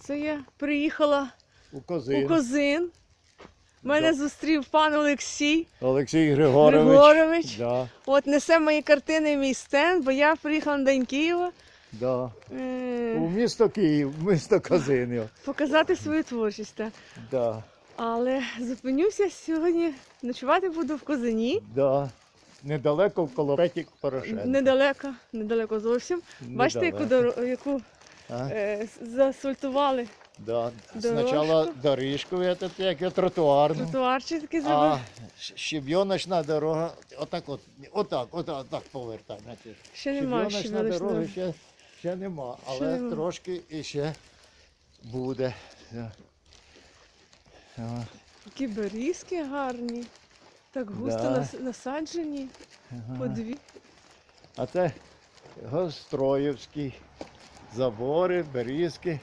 Це я приїхала У у Козин. Козин. Мене Да. зустрів пан Олексій. Олексій Григорович. Григорович. Да, От несе мої картини в мій стенд, бо я приїхала на День Києва да. е, У місто Київ, місто Козин. його. показати свою творчість. так. Да, Але зупинюся сьогодні. Ночувати буду в Козині. да. Недалеко коло Петік Порошенка. Недалеко, недалеко зовсім. Бачите, яку, Недалеко. доро- яку А? е, заасфальтували Да. Дорожку. Спочатку доріжку, этот, як і тротуарну. тротуарчик такий А зробили. щебйоночна дорога, отак от, отак, отак, отак повертай. значить. Ще немає Щебйоночна дорога щебіночного. ще, ще нема, Ще але нема. трошки і ще буде. Да. Такі берізки гарні. Так густо Да. нас- насаджені. По дві. А це Гостроївський забори, берізки.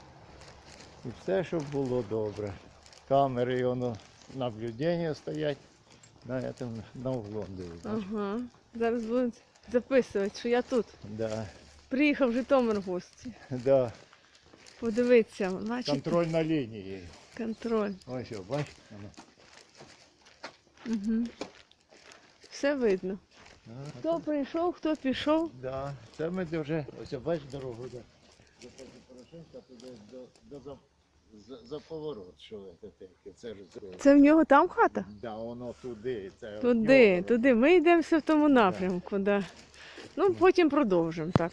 І все, щоб було добре. Камери і воно наблюдення стоять на, этом, на углом. Ага. Зараз будуть записувати, що я тут. Да, Приїхав в Житомир в гості. да. Подивитися, значить Контрольна лінія. контроль. Ось, о, бач. воно. Угу. Все видно. Хто прийшов, хто пішов. да. Це ми вже, ось о, бач дорогу. Да. До Порошенка туди до, до, за, за, за поворот, що це таке, це ж. Це в нього там хата? Да, воно туди. Це Туди, туди. Ми йдемо все в тому напрямку, да. Ну, потім продовжимо. Так,